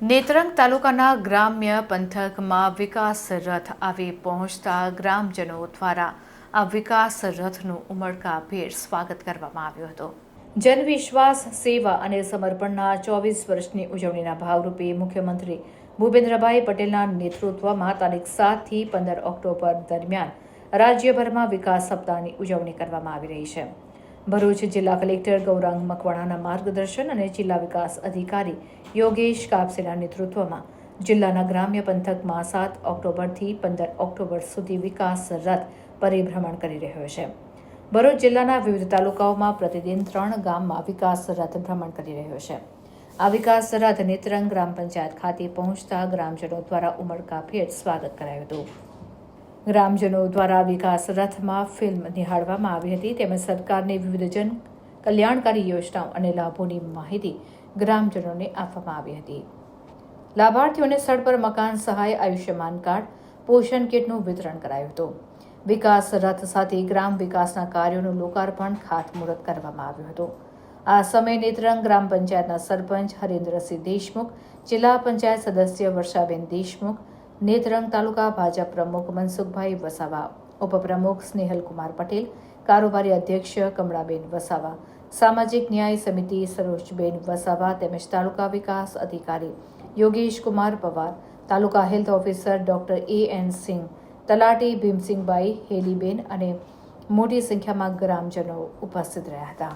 નેત્રંગ તાલુકાના ગ્રામ્ય પંથકમાં વિકાસ રથ આવી પહોંચતા ગ્રામજનો દ્વારા આ વિકાસ રથનું ઉમળકાભેર સ્વાગત કરવામાં આવ્યું હતું. જનવિશ્વાસ, સેવા અને સમર્પણના ચોવીસ વર્ષની ઉજવણીના ભાગરૂપે મુખ્યમંત્રી ભૂપેન્દ્રભાઈ પટેલના નેતૃત્વમાં તારીખ સાતથી પંદર ઓક્ટોબર દરમિયાન રાજ્યભરમાં વિકાસ સપ્તાહની ઉજવણી કરવામાં આવી રહી છે. ભરૂચ જિલ્લા કલેક્ટર ગૌરાંગ મકવાણાના માર્ગદર્શન અને જિલ્લા વિકાસ અધિકારી યોગેશ કાપસેના નેતૃત્વમાં જિલ્લાના ગ્રામ્ય પંથકમાં સાત ઓક્ટોબરથી પંદર ઓક્ટોબર સુધી વિકાસ રથ પરિભ્રમણ કરી રહ્યો છે. ભરૂચ જિલ્લાના વિવિધ તાલુકાઓમાં પ્રતિદિન ત્રણ ગામમાં વિકાસ રથ ભ્રમણ કરી રહ્યો છે. આ વિકાસ રથ નેત્રંગ ગ્રામ પંચાયત ખાતે પહોંચતા ગ્રામજનો દ્વારા ઉમળકાભેર સ્વાગત કરાયું હતું. ગ્રામજનો દ્વારા વિકાસ રથમાં ફિલ્મ નિહાળવામાં આવી હતી. તેમજ સરકારની વિવિધ જન કલ્યાણકારી યોજનાઓ અને લાભોની માહિતી ગ્રામજનોને આપવામાં આવી હતી. લાભાર્થીઓને સ્થળ પર મકાન સહાય, આયુષ્યમાન કાર્ડ, પોષણ કીટનું વિતરણ કરાયું હતું. વિકાસ રથ સાથે ગ્રામ વિકાસના કાર્યોનું લોકાર્પણ ખાતમુહૂર્ત કરવામાં આવ્યું હતું. આ સમયે નેત્રંગ ગ્રામ પંચાયતના સરપંચ હરેન્દ્રસિંહ દેશમુખ, જિલ્લા પંચાયત સદસ્ય વર્ષાબેન દેશમુખ નેત્રંગ તાલુકા ભાજપ પ્રમુખ મનસુખભાઈ વસાવા, ઉપપ્રમુખ સ્નેહલકુમાર પટેલ, કારોબારી અધ્યક્ષ કમળાબેન વસાવા, સામાજિક ન્યાય સમિતિ સરોજબેન વસાવા તેમજ તાલુકા વિકાસ અધિકારી Yogesh Kumar Pawar, taluka health officer doctor A N Singh, તલાટી ભીમસિંહભાઈ હેલીબેન અને મોટી સંખ્યામાં ગ્રામજનો ઉપસ્થિત રહ્યા હતા.